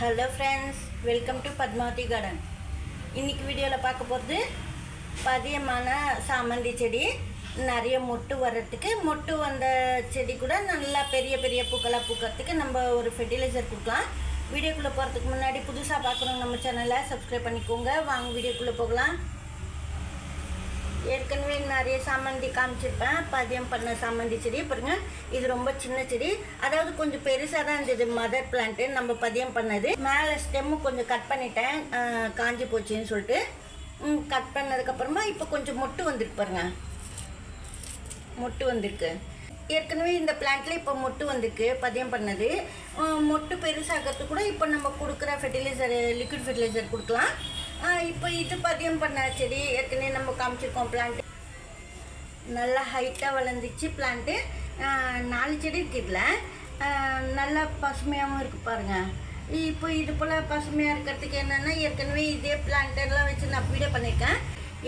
Hello friends welcome to Padmavati garden இன்றைக்கி வீடியோவில் பார்க்க போகிறது பதியமான சாமந்தி செடி. நிறைய மொட்டு வர்றதுக்கு மொட்டு வந்த செடி கூட நல்லா பெரிய பெரிய பூக்களாக பூக்கிறதுக்கு நம்ம ஒரு ஃபெர்டிலைசர் கொடுக்கலாம். வீடியோக்குள்ளே போகிறதுக்கு முன்னாடி புதுசாக பார்க்குறோம் நம்ம சேனலை சப்ஸ்கிரைப் பண்ணிக்கோங்க. வாங்க வீடியோக்குள்ளே போகலாம். ஏற்கனவே நிறைய சாமந்தி காமிச்சிருப்பேன். பதியம் பண்ண சாமந்தி செடி பாருங்க. இது ரொம்ப சின்ன செடி. அதாவது கொஞ்சம் பெருசாக தான் இருந்தது மதர் பிளான்ட்டு நம்ம பதியம் பண்ணது. மேலே ஸ்டெம்மு கொஞ்சம் கட் பண்ணிட்டேன். காஞ்சி போச்சுன்னு சொல்லிட்டு. கட் பண்ணதுக்கப்புறமா இப்போ கொஞ்சம் மொட்டு வந்திருக்கு பாருங்க. மொட்டு வந்திருக்கு. ஏற்கனவே இந்த பிளான்ட்ல இப்போ மொட்டு வந்திருக்கு பதியம் பண்ணது. மொட்டு பெருசாகிறதுக்கு கூட இப்போ நம்ம கொடுக்குற ஃபெர்டிலைசர் லிக்விட் ஃபெர்டிலைசர் கொடுக்கலாம். இப்போ இது பதியம் பண்ண செடி ஏற்கனவே நம்ம காமிச்சிருக்கோம் பிளான்ட் நல்லா ஹைட்டாக வளர்ந்துச்சு பிளான்ட்டு நாலு செடி இருக்குதுல நல்லா பசுமையாகவும் இருக்குது பாருங்கள் இப்போ இது போல் பசுமையாக இருக்கிறதுக்கு என்னென்னா ஏற்கனவே இதே பிளான்ட்டெல்லாம் வச்சு நான் வீடியோ பண்ணியிருக்கேன்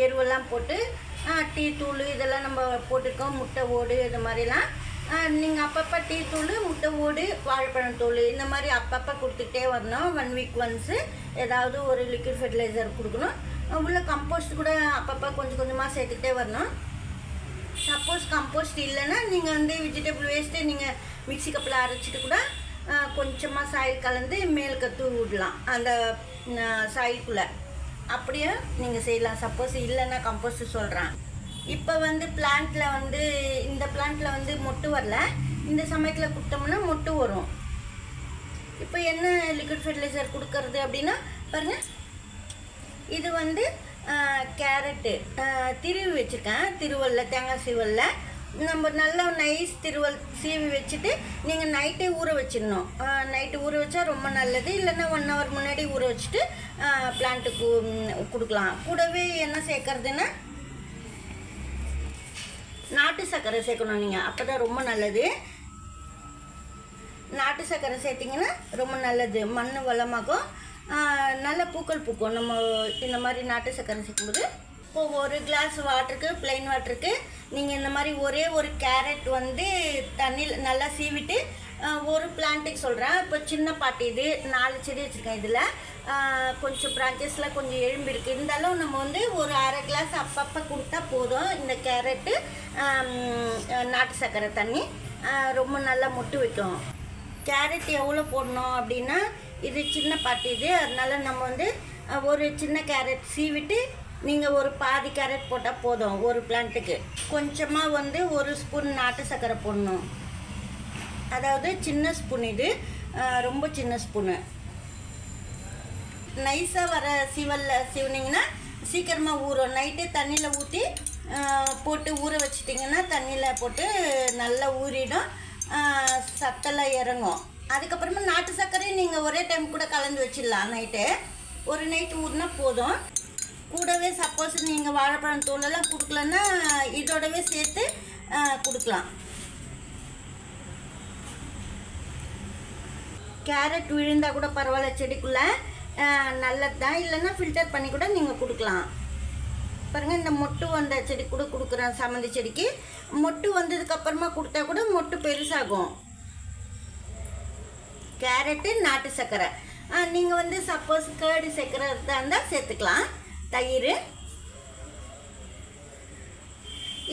எருவெல்லாம் போட்டு டீ தூள் இதெல்லாம் நம்ம போட்டிருக்கோம். முட்டை ஓடு இது மாதிரிலாம். நீங்கள் அப்பப்போ டீ தூள் முட்டை ஓடு வாழைப்பழம் தூள் இந்த மாதிரி அப்பப்போ கொடுத்துட்டே வரணும். ஒன் வீக் ஒன்ஸு ஏதாவது ஒரு லிக்விட் ஃபெர்டிலைசர் கொடுக்கணும். உள்ள கம்போஸ்ட் கூட அப்பப்போ கொஞ்சம் கொஞ்சமாக சேர்த்துக்கிட்டே வரணும். சப்போஸ் கம்போஸ்ட் இல்லைன்னா நீங்கள் வந்து வெஜிடபிள் வேஸ்ட்டு நீங்கள் மிக்ஸி கப்பில் அரைச்சிட்டு கூட கொஞ்சமாக சாயில் கலந்து மேலுக்கு தூவி விடலாம். அந்த சாயிலுக்குள்ளே அப்படியே நீங்கள் செய்யலாம். சப்போஸ் இல்லைன்னா கம்போஸ்ட் சொல்கிறேன் இப்போ வந்து பிளான்ட்டில் வந்து இந்த பிளான்ட்டில் வந்து மொட்டு வரல. இந்த சமயத்தில் கொடுத்தோம்னா மொட்டு வரும். இப்போ என்ன லிக்விட் ஃபெர்டிலைசர் கொடுக்கறது அப்படின்னா பாருங்கள் இது வந்து கேரட்டு திருவி வச்சுருக்கேன். திருவல்ல தேங்காய் சீவல்ல. நம்ம நல்லா நைஸ் திருவல் சீவி வச்சுட்டு நீங்கள் நைட்டே ஊற வச்சிடணும். நைட்டு ஊற வச்சா ரொம்ப நல்லது. இல்லைன்னா ஒன் ஹவர் முன்னாடி ஊற வச்சுட்டு பிளான்ட்டுக்கு கொடுக்கலாம். கூடவே என்ன சேர்க்கறதுன்னா சர்க்கரை சேர்க்கணும் நீங்கள் அப்போ தான் ரொம்ப நல்லது. நாட்டு சர்க்கரை சேர்த்திங்கன்னா ரொம்ப நல்லது. மண் வளமாகும். நல்ல பூக்கள் பூக்கும். நம்ம இந்த மாதிரி நாட்டு சர்க்கரை சேர்க்கும்போது இப்போ ஒரு கிளாஸ் வாட்டருக்கு ப்ளைன் வாட்டருக்கு நீங்கள் இந்த மாதிரி ஒரே ஒரு கேரட் வந்து தண்ணியில் நல்லா சீவிட்டு ஒரு பிளான்ட்டுக்கு சொல்கிறேன் இப்போ சின்ன பாட்டி இது நாலு செடி வச்சுருக்கேன் இதில். கொஞ்சம் பிரான்ச்சஸில் கொஞ்சம் எலும்பு இருக்குது இருந்தாலும் நம்ம வந்து ஒரு அரை கிளாஸ் அப்பப்போ கொடுத்தா போதும். இந்த கேரட்டு நாட்டு சர்க்கரை தண்ணி. ரொம்ப நல்லா முட்டு வைக்கும். கேரட் எவ்வளோ போடணும் அப்படின்னா இது சின்ன பாட்டி இது. அதனால் நம்ம வந்து ஒரு சின்ன கேரட் சீவிட்டு நீங்கள் ஒரு பாதி கேரட் போட்டால் போதும் ஒரு பிளான்ட்டுக்கு கொஞ்சமாக வந்து ஒரு ஸ்பூன் நாட்டு சர்க்கரை போடணும். அதாவது சின்ன ஸ்பூன் இது. ரொம்ப சின்ன ஸ்பூனு நைஸாக வர சிவல்ல சிவனிங்கன்னா சீக்கிரமாக ஊறும் நைட்டு தண்ணியில் ஊற்றி போட்டு ஊற வச்சிட்டிங்கன்னா தண்ணியில் போட்டு நல்லா ஊறிடும். சத்தெல்லாம் இறங்கும். அதுக்கப்புறமா நாட்டு சர்க்கரையும் நீங்கள் ஒரே டைம் கூட கலந்து வச்சிடலாம் நைட்டு ஒரு நைட்டு ஊறினா போதும். கூடவே சப்போஸ் நீங்கள் வாழைப்பழம் தூளெல்லாம் கொடுக்கலன்னா இதோடவே சேர்த்து கொடுக்கலாம். கேரட் விழுந்தால் கூட பரவாயில்ல செடிக்குள்ளே. நல்லது? தான் இல்லைன்னா ஃபில்டர் பண்ணி கூட நீங்கள் கொடுக்கலாம். பாருங்கள் இந்த மொட்டு வந்த செடி கூட கொடுக்குறேன் சம்மந்தி செடிக்கு. மொட்டு வந்ததுக்கப்புறமா கொடுத்தா கூட மொட்டு பெருசாகும். கேரட்டு நாட்டு சர்க்கரை நீங்கள் வந்து சப்போஸ் கேர்டு சர்க்கரை இருந்தால் சேர்த்துக்கலாம். தயிர்.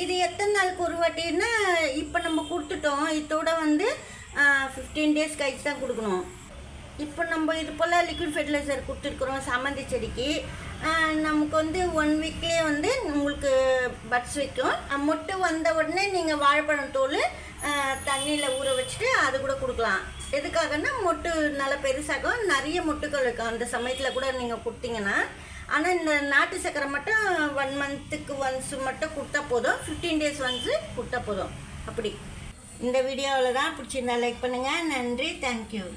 இது எத்தனை நாளுக்கு ஒரு வாட்டின்னா இப்போ நம்ம கொடுத்துட்டோம். இதோட வந்து ஃபிஃப்டீன் டேஸ் கழிச்சு தான் கொடுக்கணும். இப்போ நம்ம இது போல் லிக்விட் ஃபெர்டிலைசர் கொடுத்துருக்குறோம் சாமந்தி செடிக்கு. நமக்கு வந்து ஒன் வீக்லேயே வந்து உங்களுக்கு பட்ஸ் வைக்கும். மொட்டு வந்த உடனே நீங்கள் வாழைப்பழம் தோல் தண்ணியில் ஊற வச்சுட்டு அது கூட கொடுக்கலாம். எதுக்காகன்னா மொட்டு நல்லா பெருசாகும் நிறைய மொட்டுகள் இருக்கும். அந்த சமயத்தில் கூட நீங்கள் கொடுத்தீங்கன்னா ஆனால் இந்த நாட்டு சக்கரை மட்டும் ஒன் மந்த்துக்கு ஒன்ஸ் மட்டும் கொடுத்தா போதும். ஃபிஃப்டீன் டேஸ் ஒன்ஸு கொடுத்தா போதும். அப்படி. இந்த வீடியோவில் தான் பிடிச்சிருந்தா லைக் பண்ணுங்கள் நன்றி. தேங்க்யூ